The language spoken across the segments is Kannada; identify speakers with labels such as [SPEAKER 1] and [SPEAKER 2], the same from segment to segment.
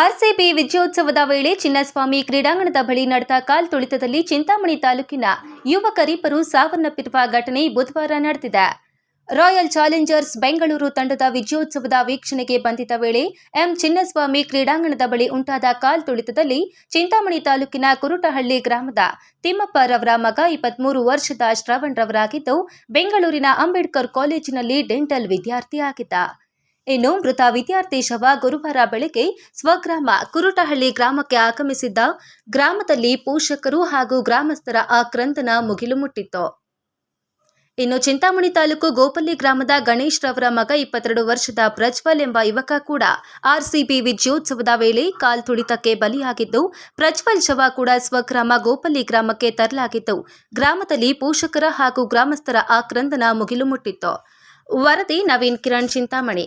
[SPEAKER 1] ಆರ್ಸಿಬಿ ವಿಜಯೋತ್ಸವದ ವೇಳೆ ಚಿನ್ನಸ್ವಾಮಿ ಕ್ರೀಡಾಂಗಣದ ಬಳಿ ನಡೆದ ಕಾಲ್ ತುಳಿತದಲ್ಲಿ ಚಿಂತಾಮಣಿ ತಾಲೂಕಿನ ಯುವಕರಿಬ್ಬರು ಸಾವನ್ನಪ್ಪಿರುವ ಘಟನೆ ಬುಧವಾರ ನಡೆದಿದೆ. ರಾಯಲ್ ಚಾಲೆಂಜರ್ಸ್ ಬೆಂಗಳೂರು ತಂಡದ ವಿಜಯೋತ್ಸವದ ವೀಕ್ಷಣೆಗೆ ಬಂದಿದ್ದ ವೇಳೆ ಎಂ ಚಿನ್ನಸ್ವಾಮಿ ಕ್ರೀಡಾಂಗಣದ ಬಳಿ ಉಂಟಾದ ಕಾಲ್ ತುಳಿತದಲ್ಲಿ ಚಿಂತಾಮಣಿ ತಾಲೂಕಿನ ಕುರುಟಹಳ್ಳಿ ಗ್ರಾಮದ ತಿಮ್ಮಪ್ಪರವರ ಮಗ ಇಪ್ಪತ್ಮೂರು ವರ್ಷದ ಶ್ರವಣ್ ರವರಾಗಿದ್ದು, ಬೆಂಗಳೂರಿನ ಅಂಬೇಡ್ಕರ್ ಕಾಲೇಜಿನಲ್ಲಿ ಡೆಂಟಲ್ ವಿದ್ಯಾರ್ಥಿಯಾಗಿದ್ದ. ಇನ್ನು ಮೃತ ವಿದ್ಯಾರ್ಥಿ ಶವ ಗುರುವಾರ ಬೆಳಗ್ಗೆ ಸ್ವಗ್ರಾಮ ಕುರುಟಹಳ್ಳಿ ಗ್ರಾಮಕ್ಕೆ ಆಗಮಿಸಿದ್ದ ಗ್ರಾಮದಲ್ಲಿ ಪೋಷಕರು ಹಾಗೂ ಗ್ರಾಮಸ್ಥರ ಆಕ್ರಂದನ ಮುಗಿಲು ಮುಟ್ಟಿತ್ತು ಇನ್ನು ಚಿಂತಾಮಣಿ ತಾಲೂಕು ಗೋಪಲ್ಲಿ ಗ್ರಾಮದ ಗಣೇಶ್ ರವರ ಮಗ ಇಪ್ಪತ್ತೆರಡು ವರ್ಷದ ಪ್ರಜ್ವಲ್ ಎಂಬ ಯುವಕ ಕೂಡ ಆರ್ಸಿಬಿ ವಿಜಯೋತ್ಸವದ ವೇಳೆ ತುಳಿತಕ್ಕೆ ಬಲಿಯಾಗಿದ್ದು, ಪ್ರಜ್ವಲ್ ಶವ ಕೂಡ ಸ್ವಗ್ರಾಮ ಗೋಪಲ್ಲಿ ಗ್ರಾಮಕ್ಕೆ ತರಲಾಗಿದ್ದು ಗ್ರಾಮದಲ್ಲಿ ಪೋಷಕರ ಹಾಗೂ ಗ್ರಾಮಸ್ಥರ ಆಕ್ರಂದನ ಮುಗಿಲು ಮುಟ್ಟಿತ್ತು ವರದಿ Naveen Kiran Chintamani.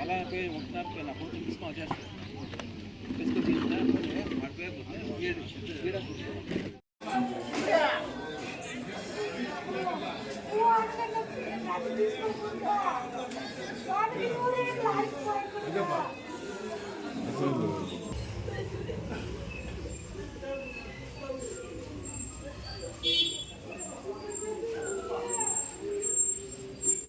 [SPEAKER 2] Alain Bey, on knapp, wenn er rot ist,